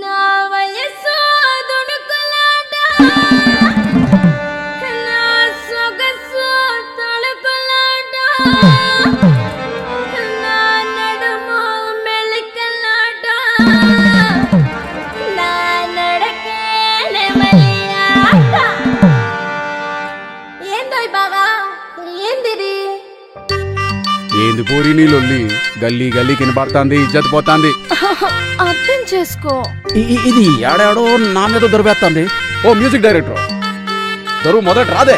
నా వయసు దుడుకులాట ఏంది పూరి నీ లొల్లి? గల్లీ గల్లీ కినపడుతుంది ఇజ్జత్ పోతాంది. అర్థం చేసుకో. ఇ- ఇది ఏడాడో నా మీద దొరికేస్తుంది ఓ మ్యూజిక్ డైరెక్టర్. దొరుకు మొదట రాదే.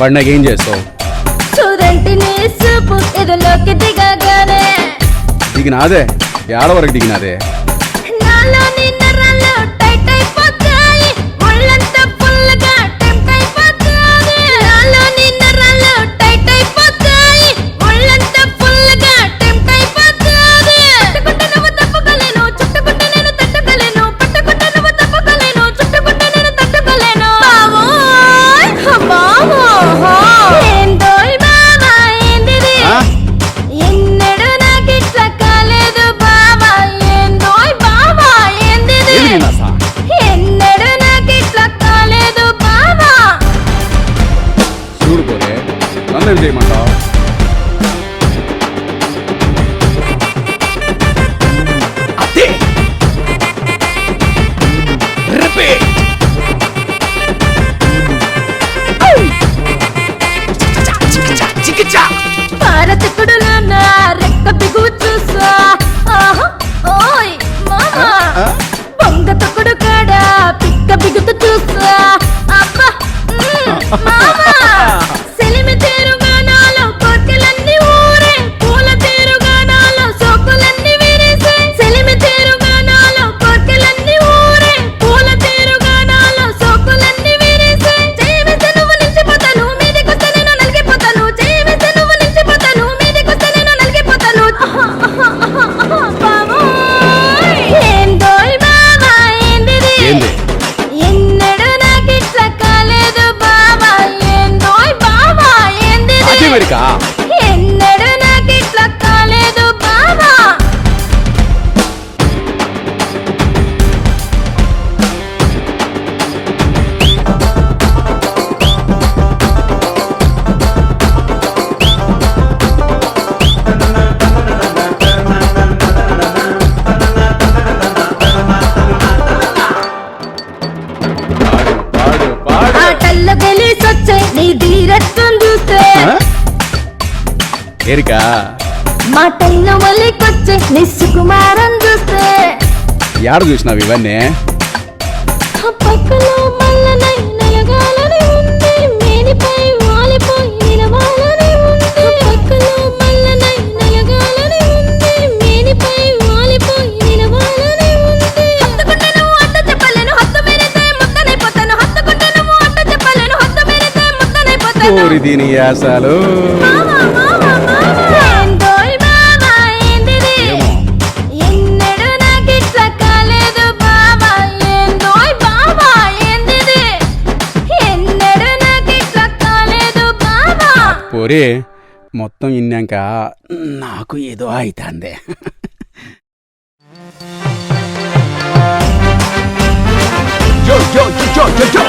పండగ ఏం చేస్తావు? చూడండి నీ సూపు ఎదులోకి దిగగానే. దిగినాదే? ఏడ వరకు దిగినాదే? ஆனந்த விஜய் மாட்டா Repeat! ఎరికా మాటల్లో ఒలికొచ్చే నీ సుకుమారం చూస్తే. ఏడ చూసినావు ఇవన్నీ? ఆ పక్కలో మల్లనై నలగాలని ఉంది మేనిపై వాలిపోయి నిలవాలని ఉంది. ఆ పక్కలో మల్లనై నలగాలని ఉంది మేనిపై వాలిపోయి నిలవాలని ఉంది. హత్తుకుంటే నువ్వు అడ్డ చెప్పలేను హత్తు మీరితే ముద్దనైపోతాను హత్తుకుంటే నువ్వు అడ్డ చెప్పలేను హత్తు మీరితే ముద్దనైపోతాను ఊరి దీని యాసాలు. పోరే మొత్తం ఇన్నాక నాకు ఏదో అవుతుంది జో జో జో జో జో